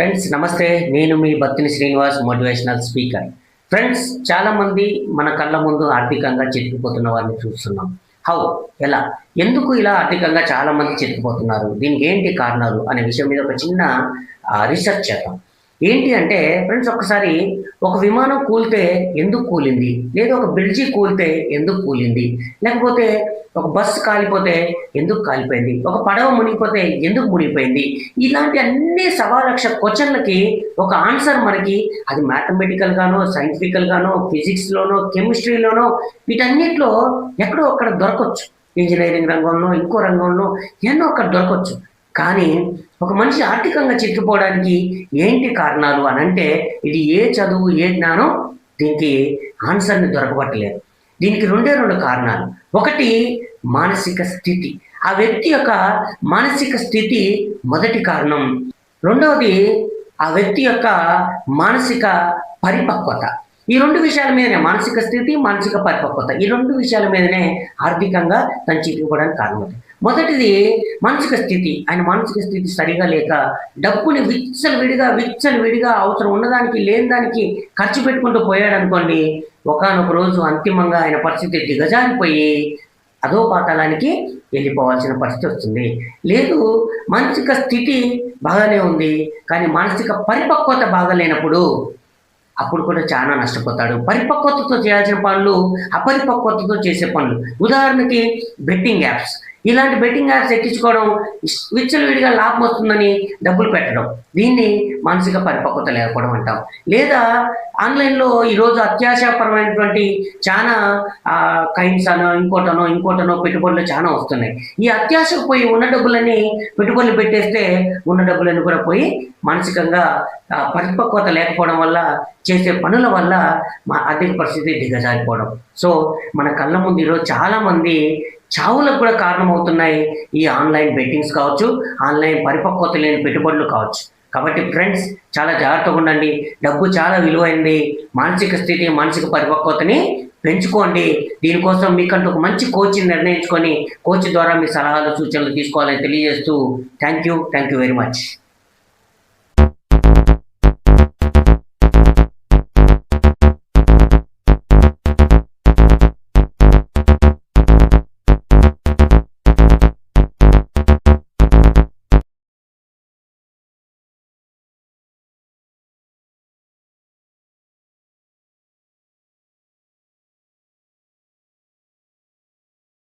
Friends నమస్తే. నేను మీ భక్తిని శ్రీనివాస్ మోటివేషనల్ స్పీకర్ ఫ్రెండ్స్ చాలామంది మన కళ్ళ ముందు ఆర్థికంగా చితికిపోతున్న వారిని చూస్తున్నాం. హౌ ఎలా? ఎందుకు ఇలా ఆర్థికంగా చాలా మంది దీనికి ఏంటి కారణాలు? అనే విషయం మీద ఒక చిన్న రీసెర్చ్ చేద్దాం. ఏంటి అంటే ఫ్రెండ్స్ ఒకసారి ఒక విమానం కూలితే ఎందుకు కూలింది? లేదా ఒక బ్రిడ్జి కూలితే ఎందుకు కూలింది? లేకపోతే ఒక బస్సు కాలిపోతే ఎందుకు కాలిపోయింది? ఒక పడవ మునిగిపోతే ఎందుకు మునిగిపోయింది? ఇలాంటి అన్ని సవా లక్ష క్వశ్చన్లకి ఒక ఆన్సర్ మనకి అది మ్యాథమెటికల్ గానో సైంటిఫికల్ గానో కెమిస్ట్రీలోనో వీటన్నిటిలో ఎక్కడో అక్కడ దొరకవచ్చు ఇంజనీరింగ్ రంగంలో ఇంకో రంగంలో ఎన్నో అక్కడ దొరకవచ్చు కానీ ఒక మనిషి ఆర్థికంగా చిక్కిపోవడానికి ఏంటి కారణాలు అని అంటే ఇది ఏ చదువు ఏ జ్ఞానం? దీనికి ఆన్సర్ని దొరకబట్టలేదు. దీనికి రెండే రెండు కారణాలు. ఒకటి మానసిక స్థితి. ఆ వ్యక్తి యొక్క మానసిక స్థితి మొదటి కారణం. రెండవది ఆ వ్యక్తి యొక్క మానసిక పరిపక్వత. ఈ రెండు విషయాల మీదనే మానసిక స్థితి మానసిక పరిపక్వత. ఈ రెండు విషయాల మీదనే ఆర్థికంగా తను చిక్కుకోవడానికి కారణం మొదటిది మానసిక స్థితి. ఆయన మానసిక స్థితి సరిగా లేక డబ్బుని విచ్చలు విడిగా విచ్చలు విడిగా అవసరం ఉన్నదానికి లేని దానికి ఖర్చు పెట్టుకుంటూ పోయాడు అనుకోండి ఒకనొక రోజు అంతిమంగా ఆయన పరిస్థితి దిగజారిపోయి అదో పాతాళానికి వెళ్ళిపోవాల్సిన పరిస్థితి వస్తుంది. లేదు మానసిక స్థితి బాగానే ఉంది కానీ మానసిక పరిపక్వత బాగలేనప్పుడు అప్పుడు కూడా చాలా నష్టపోతాడు. పరిపక్వతతో చేయాల్సిన పనులు అపరిపక్వతతో చేసే పనులు. ఉదాహరణకి బెట్టింగ్ యాప్స్ ఇలాంటి బెట్టింగ్ యాప్స్ ఎక్కించుకోవడం విచ్చలవిడిగా లాభం వస్తుందని డబ్బులు పెట్టడం. దీన్ని మానసిక పరిపక్వత లేకపోవడం అంటాం. లేదా ఆన్లైన్లో ఈరోజు అత్యాశాపరమైనటువంటి చాలా కైన్స్ అనో ఇంకోటనో ఇంకోటనో పెట్టుబడులు చాలా వస్తున్నాయి. ఈ అత్యాశకు పోయి ఉన్న డబ్బులని పెట్టుబడులు పెట్టేస్తే ఉన్న డబ్బులన్నీ కూడా పోయి మానసికంగా పరిపక్వత లేకపోవడం వల్ల చేసే పనుల వల్ల మా ఆర్థిక పరిస్థితి దిగజారిపోవడం. సో మన కళ్ళ ముందు ఈరోజు చాలామంది చావులకు కూడా కారణమవుతున్నాయి ఈ ఆన్లైన్ బెట్టింగ్స్ కావచ్చు ఆన్లైన్ పరిపక్వత లేని పెట్టుబడులు కావచ్చు. కాబట్టి ఫ్రెండ్స్ చాలా జాగ్రత్తగా ఉండండి. డబ్బు చాలా విలువైంది. మానసిక స్థితి మానసిక పరిపక్వతని పెంచుకోండి. దీనికోసం మీకంటూ ఒక మంచి కోచింగ్ నిర్ణయించుకొని కోచ్ ద్వారా మీ సలహాలు సూచనలు తీసుకోవాలని తెలియజేస్తూ thank you thank you very much.